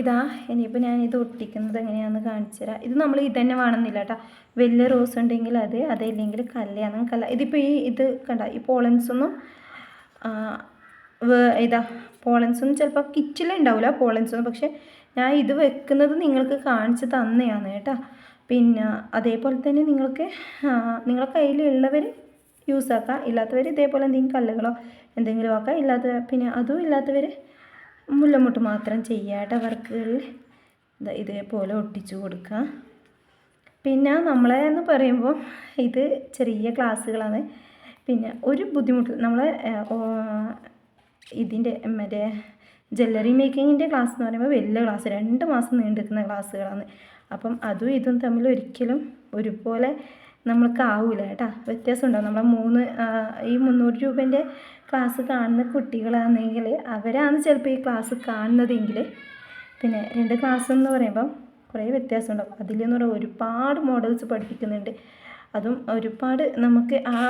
ഇതാ ഇനിയിപ്പോൾ ഞാൻ ഇത് ഒട്ടിക്കുന്നത് എങ്ങനെയാണെന്ന് കാണിച്ചു തരാം. ഇത് നമ്മൾ ഇത് തന്നെ വേണമെന്നില്ല കേട്ടോ. വലിയ റോസ് ഉണ്ടെങ്കിൽ അത് അതല്ലെങ്കിൽ കല്യാണം കല്ല ഇതിപ്പോൾ ഈ ഇത് കണ്ട ഈ പോളൻസൊന്നും ഇതാ പോളൻസൊന്നും ചിലപ്പോൾ കിറ്റിലുണ്ടാവില്ല പോളൻസ് ഒന്നും പക്ഷേ ഞാൻ ഇത് വെക്കുന്നത് നിങ്ങൾക്ക് കാണിച്ച് തന്നെയാണ് കേട്ടോ. പിന്നെ അതേപോലെ തന്നെ നിങ്ങൾക്ക് നിങ്ങളുടെ കയ്യിലുള്ളവർ യൂസ് ആക്കുക ഇല്ലാത്തവർ ഇതേപോലെ എന്തെങ്കിലും കല്ലുകളോ എന്തെങ്കിലും ആക്കുക ഇല്ലാത്ത പിന്നെ അതും ഇല്ലാത്തവർ മുല്ലമുട്ട് മാത്രം ചെയ്യാട്ട വർക്കുകളിൽ ഇതേപോലെ ഒട്ടിച്ചു കൊടുക്കുക പിന്നെ നമ്മളെ എന്ന് പറയുമ്പോൾ ഇത് ചെറിയ ക്ലാസ്സുകളാണ്. പിന്നെ ഒരു ബുദ്ധിമുട്ട് നമ്മൾ ഇതിന്റെ മറ്റേ ജ്വല്ലറി മേക്കിങ്ങിന്റെ ക്ലാസ് എന്ന് പറയുമ്പോൾ വലിയ ക്ലാസ് രണ്ട് മാസം നീണ്ടു നിൽക്കുന്ന ക്ലാസ്സുകളാണ്. അപ്പം അതും ഇതും തമ്മിൽ ഒരിക്കലും ഒരുപോലെ നമ്മൾക്ക് ആവില്ല കേട്ടോ. വ്യത്യാസം ഉണ്ടാവും നമ്മളെ മൂന്ന് ഈ മുന്നൂറ് രൂപേന്റെ ക്ലാസ് കാണുന്ന കുട്ടികളാണെങ്കിൽ അവരാണ് ചിലപ്പോൾ ഈ ക്ലാസ് കാണുന്നതെങ്കിൽ പിന്നെ രണ്ട് ക്ലാസ് എന്ന് പറയുമ്പം കുറേ വ്യത്യാസം ഉണ്ടാവും അതിലെന്ന് പറയുമ്പോൾ ഒരുപാട് മോഡൽസ് പഠിപ്പിക്കുന്നുണ്ട്. അതും ഒരുപാട് നമുക്ക് ആ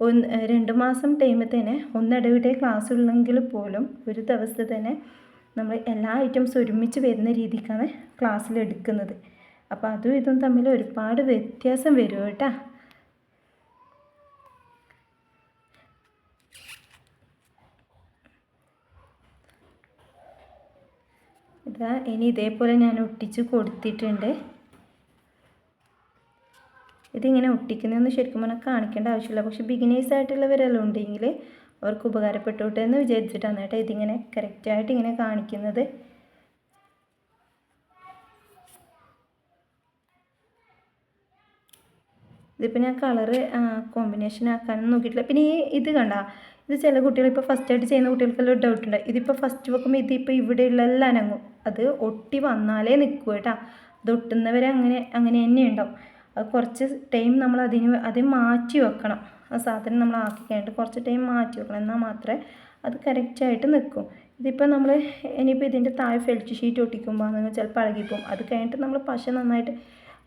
ഒന്ന് രണ്ട് മാസം ടൈമിൽ തന്നെ ഒന്നിടവിട്ടേ ക്ലാസ് ഉള്ളെങ്കിൽ പോലും ഒരു ദിവസത്തെ തന്നെ നമ്മൾ എല്ലാ ഐറ്റംസ് ഒരുമിച്ച് വരുന്ന രീതിക്കാണ് ക്ലാസ്സിൽ എടുക്കുന്നത്. അപ്പോൾ അതും ഇതും തമ്മിൽ ഒരുപാട് വ്യത്യാസം വരും കേട്ടോ. ഇതാ ഇനി ഇതേപോലെ ഞാൻ ഒട്ടിച്ച് കൊടുത്തിട്ടുണ്ട്. ഇതിങ്ങനെ ഒട്ടിക്കുന്നതൊന്നും ശരിക്കും പറഞ്ഞാൽ കാണിക്കേണ്ട ആവശ്യമില്ല. പക്ഷെ ബിഗിനേഴ്സ് ആയിട്ടുള്ളവരെല്ലാം ഉണ്ടെങ്കിൽ അവർക്ക് ഉപകാരപ്പെട്ടോട്ടെ എന്ന് വിചാരിച്ചിട്ടാണ് കേട്ടോ ഇതിങ്ങനെ കറക്റ്റായിട്ട് ഇങ്ങനെ കാണിക്കുന്നത്. ഇതിപ്പോൾ ഞാൻ കളറ് കോമ്പിനേഷൻ ആക്കാനൊന്നും നോക്കിയിട്ടില്ല. പിന്നെ ഈ ഇത് കണ്ട ഇത് ചില കുട്ടികൾ ഇപ്പോൾ ഫസ്റ്റ് ആയിട്ട് ചെയ്യുന്ന കുട്ടികൾക്കെല്ലാം ഡൗട്ട് ഉണ്ട്. ഇതിപ്പോൾ ഫസ്റ്റ് വെക്കുമ്പോൾ ഇതിപ്പോൾ ഇവിടെയുള്ള എല്ലാം അനങ്ങും. അത് ഒട്ടി വന്നാലേ നിൽക്കൂ കേട്ടോ. അത് ഒട്ടുന്നവരെ അങ്ങനെ അങ്ങനെ തന്നെ ഉണ്ടാവും. അത് കുറച്ച് ടൈം നമ്മൾ അതിന് അത് മാറ്റി വെക്കണം. ആ സാധനം നമ്മൾ ആക്കി കഴിഞ്ഞിട്ട് കുറച്ച് ടൈം മാറ്റി വെക്കണം. എന്നാൽ മാത്രമേ അത് കറക്റ്റായിട്ട് നിൽക്കും ഇതിപ്പോൾ നമ്മൾ ഇനിയിപ്പോൾ ഇതിന്റെ താഴെ ഫെൽറ്റ് ഷീറ്റ് ഒട്ടിക്കുമ്പോൾ നിങ്ങൾ ചിലപ്പോൾ അളകിപ്പോവും അത് കഴിഞ്ഞിട്ട് നമ്മൾ പശ നന്നായിട്ട്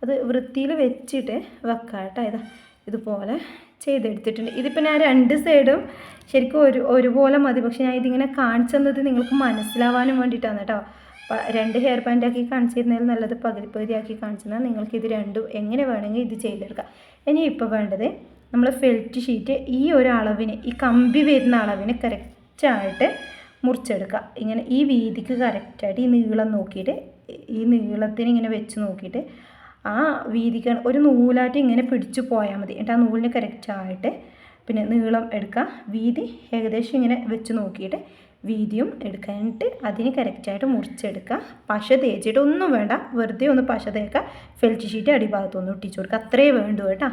അത് വൃത്തിയിൽ വെച്ചിട്ട് വെക്കാം കേട്ടോ. ഇതാ ഇതുപോലെ ചെയ്തെടുത്തിട്ടുണ്ട്. ഇതിപ്പോൾ ഞാൻ രണ്ട് സൈഡും ശരിക്കും ഒരു ഒരുപോലെ മതി. പക്ഷേ ഞാൻ ഇതിങ്ങനെ കാണിച്ചു തന്നത് നിങ്ങൾക്ക് മനസ്സിലാവാനും വേണ്ടിയിട്ടാണ് കേട്ടോ. രണ്ട് ഹെയർ ബാൻഡ് ആക്കി കാണിച്ചിരുന്നതിൽ നല്ലത് പകുതി ആക്കി കാണിച്ചിരുന്നാൽ നിങ്ങൾക്ക് ഇത് രണ്ടും എങ്ങനെ വേണമെങ്കിൽ ഇത് ചെയ്തെടുക്കാം. ഇനി ഇപ്പോൾ വേണ്ടത് നമ്മൾ ഫെൽറ്റ് ഷീറ്റ് ഈ ഒരു അളവിന് ഈ കമ്പി വരുന്ന അളവിന് കറക്റ്റായിട്ട് മുറിച്ചെടുക്കുക ഇങ്ങനെ ഈ വീതിക്ക് കറക്റ്റായിട്ട് ഈ നീളം നോക്കിയിട്ട് ഈ നീളത്തിന് ഇങ്ങനെ വെച്ച് നോക്കിയിട്ട് ആ വീതിക്ക് ഒരു നൂലായിട്ട് ഇങ്ങനെ പിടിച്ചു പോയാൽ മതി. എന്നിട്ട് ആ നൂലിന് കറക്റ്റായിട്ട് പിന്നെ നീളം എടുക്കുക. വീതി ഏകദേശം ഇങ്ങനെ വെച്ച് നോക്കിയിട്ട് വീതിയും എടുക്കുക. എന്നിട്ട് അതിന് കറക്റ്റായിട്ട് മുറിച്ചെടുക്കുക. പശ തേച്ചിട്ട് ഒന്നും വേണ്ട. വെറുതെ ഒന്ന് പശ തേക്കുക. ഫെൽറ്റ് ഷീറ്റ് അടിഭാഗത്തൊന്ന് ഒട്ടിച്ചു കൊടുക്കുക. അത്രയേ വേണ്ടു കേട്ടോ.